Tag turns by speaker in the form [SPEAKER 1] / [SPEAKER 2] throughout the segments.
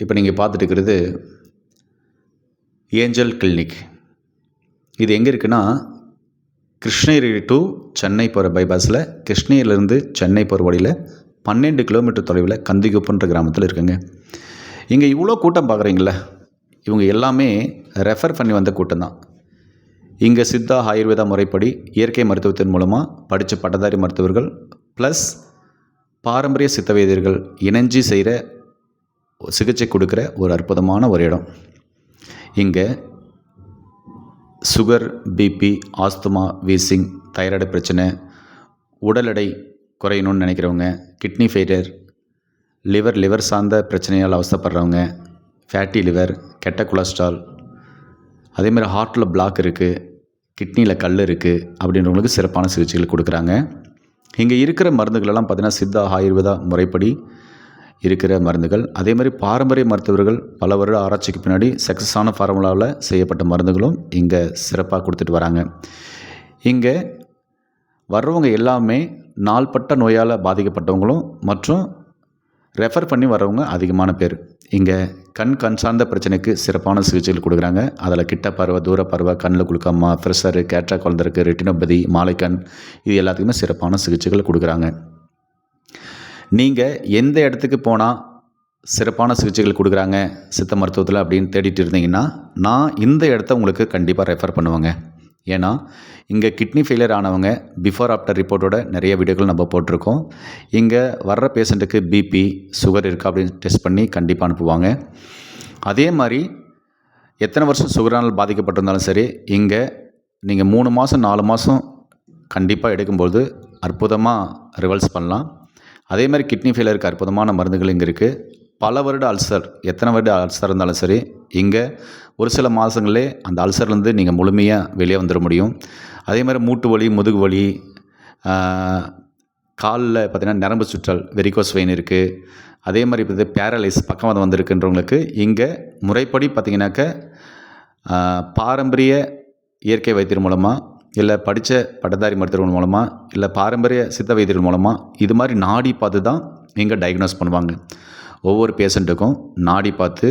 [SPEAKER 1] இப்போ நீங்கள் பார்த்துட்டு இருக்கிறது ஏஞ்சல் கிளினிக். இது எங்கே இருக்குன்னா கிருஷ்ணகிரி டு சென்னை போகிற பைபாஸில் கிருஷ்ணகிரியிலேருந்து சென்னை போகிற வழியில் பன்னெண்டு கிலோமீட்டர் தொலைவில் கந்திகுப்புன்ற கிராமத்தில் இருக்குங்க. இங்கே இவ்வளோ கூட்டம் பார்க்குறீங்கள இவங்க எல்லாமே ரெஃபர் பண்ணி வந்த கூட்டம் தான். இங்கே சித்தா ஆயுர்வேதா முறைப்படி இயற்கை மருத்துவத்தின் மூலமாக படித்த பட்டதாரி மருத்துவர்கள் ப்ளஸ் பாரம்பரிய சித்த வைத்தியர்கள் இணைஞ்சி செய்கிற சிகிச்சை கொடுக்குற ஒரு அற்புதமான ஒரு இடம். இங்கே sugar BP asthma wheezing thyroid பிரச்சனை உடல் எடை குறையணும்னு நினைக்கிறவங்க கிட்னி ஃபெயிலியர் லிவர் லிவர் சார்ந்த பிரச்சனையால் அவசப்படுறவங்க ஃபேட்டி லிவர் கெட்ட கொலஸ்ட்ரால் அதேமாதிரி ஹார்ட்டில் பிளாக் இருக்குது கிட்னியில் கல் இருக்குது அப்படின்றவங்களுக்கு சிறப்பான சிகிச்சைகள் கொடுக்குறாங்க. இங்கே இருக்கிற மருந்துகளெல்லாம் பார்த்திங்கன்னா சித்தா ஆயுர்வேதா முறைப்படி இருக்கிற மருந்துகள். அதே மாதிரி பாரம்பரிய மருத்துவர்கள் பல வருட ஆராய்ச்சிக்கு பின்னாடி சக்ஸஸான ஃபார்முலாவில் செய்யப்பட்ட மருந்துகளும் இங்கே சிறப்பாக கொடுத்துட்டு வராங்க. இங்கே வர்றவங்க எல்லாமே நாள்பட்ட நோயால் பாதிக்கப்பட்டவங்களும் மற்றும் ரெஃபர் பண்ணி வர்றவங்க அதிகமான பேர். இங்கே கண் கண் சார்ந்த பிரச்சனைக்கு சிறப்பான சிகிச்சைகள் கொடுக்குறாங்க. அதில் கிட்ட பருவ தூர பருவ கண்ணில் குளுக்கம்மா ஃப்ரெஷரு கேட்ரா குழந்தைருக்கு ரெட்டினோபதி மாலைக்கண் இது எல்லாத்துக்குமே சிறப்பான சிகிச்சைகள் கொடுக்குறாங்க. நீங்கள் எந்த இடத்துக்கு போனால் சிறப்பான சிகிச்சைகள் கொடுக்குறாங்க சித்த மருத்துவத்தில் அப்படின்னு தேடிட்டு இருந்தீங்கன்னா நான் இந்த இடத்த உங்களுக்கு கண்டிப்பாக ரெஃபர் பண்ணுவேங்க. ஏன்னா இங்கே கிட்னி ஃபெயிலியர் ஆனவங்க பிஃபோர் ஆஃப்டர் ரிப்போர்ட்டோட நிறைய வீடியோக்கள் நம்ம போட்டிருக்கோம். இங்கே வர்ற பேஷண்ட்டுக்கு பிபி சுகர் இருக்கா அப்படின்னு டெஸ்ட் பண்ணி கண்டிப்பாக அனுப்புவாங்க. அதே மாதிரி எத்தனை வருஷம் சுகரானால் பாதிக்கப்பட்டிருந்தாலும் சரி இங்கே நீங்கள் மூணு மாதம் நாலு மாதம் கண்டிப்பாக எடுக்கும்போது அற்புதமாக ரிவல்ஸ் பண்ணலாம். அதே மாதிரி கிட்னி ஃபெயிலியருக்கு அற்புதமான மருந்துகள் இங்கே இருக்குது பல வருட அல்சர் எத்தனை வருட அல்சர் இருந்தாலும் சரி இங்கே ஒரு சில மாதங்களே அந்த அல்சர்லேருந்து நீங்கள் முழுமையாக வெளியே வந்துட முடியும். அதே மாதிரி மூட்டு வலி முதுகு வலி காலில் பார்த்திங்கன்னா நரம்பு சுற்றல் வெரிகோஸ் வெயின் இருக்குது அதே மாதிரி இப்போ பேரலைஸ் பக்கவாதம் வந்திருக்குன்றவங்களுக்கு இங்கே முறைப்படி பார்த்திங்கனாக்க பாரம்பரிய இயற்கை வைத்தியம் மூலமாக இல்லை படித்த பட்டதாரி மருத்துவர்கள் மூலமாக இல்லை பாரம்பரிய சித்த வைத்தியர்கள் மூலமாக இது மாதிரி நாடி பார்த்து தான் இங்கே டயக்னோஸ் பண்ணுவாங்க. ஒவ்வொரு பேஷண்ட்டுக்கும் நாடி பார்த்து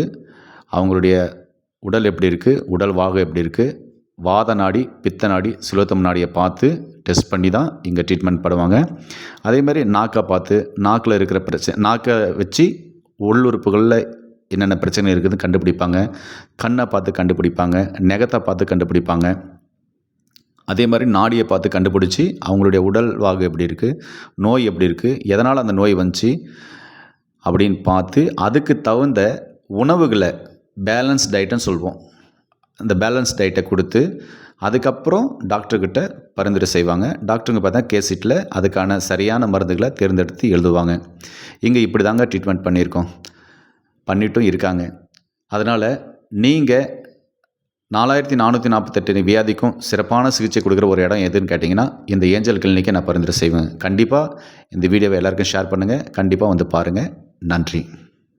[SPEAKER 1] அவங்களுடைய உடல் எப்படி இருக்குது உடல் வாகு எப்படி இருக்குது வாத நாடி பித்த நாடி சுலோத்தம் நாடியை பார்த்து டெஸ்ட் பண்ணி தான் இங்கே ட்ரீட்மெண்ட் பண்ணுவாங்க. அதேமாதிரி நாக்கை பார்த்து நாக்கில் இருக்கிற பிரச்சனை நாக்கை வச்சு உள்ளுறுப்புகளில் என்னென்ன பிரச்சனை இருக்குதுன்னு கண்டுபிடிப்பாங்க. கண்ணை பார்த்து கண்டுபிடிப்பாங்க. நெகத்தை பார்த்து கண்டுபிடிப்பாங்க. அதே மாதிரி நாடியை பார்த்து கண்டுபிடிச்சி அவங்களுடைய உடல் வாகு எப்படி இருக்குது நோய் எப்படி இருக்குது எதனால் அந்த நோய் வந்துச்சு அப்படின்னு பார்த்து அதுக்கு தகுந்த உணவுகளை பேலன்ஸ் டயட்டுன்னு சொல்வோம். அந்த பேலன்ஸ் டயட்டை கொடுத்து அதுக்கப்புறம் டாக்டர்கிட்ட பரிந்துரை செய்வாங்க. டாக்டருங்க பார்த்தா கேசிட்டில் அதுக்கான சரியான மருந்துகளை தேர்ந்தெடுத்து எழுதுவாங்க. இங்கே இப்படி தாங்க ட்ரீட்மெண்ட் பண்ணியிருக்கோம். பண்ணிட்டும் இருக்காங்க. அதனால் நீங்கள் நாலாயிரத்தி நானூற்றி நாற்பத்தெட்டு வியாதிக்கும் சிறப்பான சிகிச்சை கொடுக்குற ஒரு இடம் எதுன்னு கேட்டிங்கன்னா இந்த ஏஞ்சல் கிளினிக்கை நான் பரிந்துரை செய்வேன். கண்டிப்பாக இந்த வீடியோவை எல்லாருக்கும் ஷேர் பண்ணுங்கள் கண்டிப்பாக வந்து பாருங்கள் நன்றி.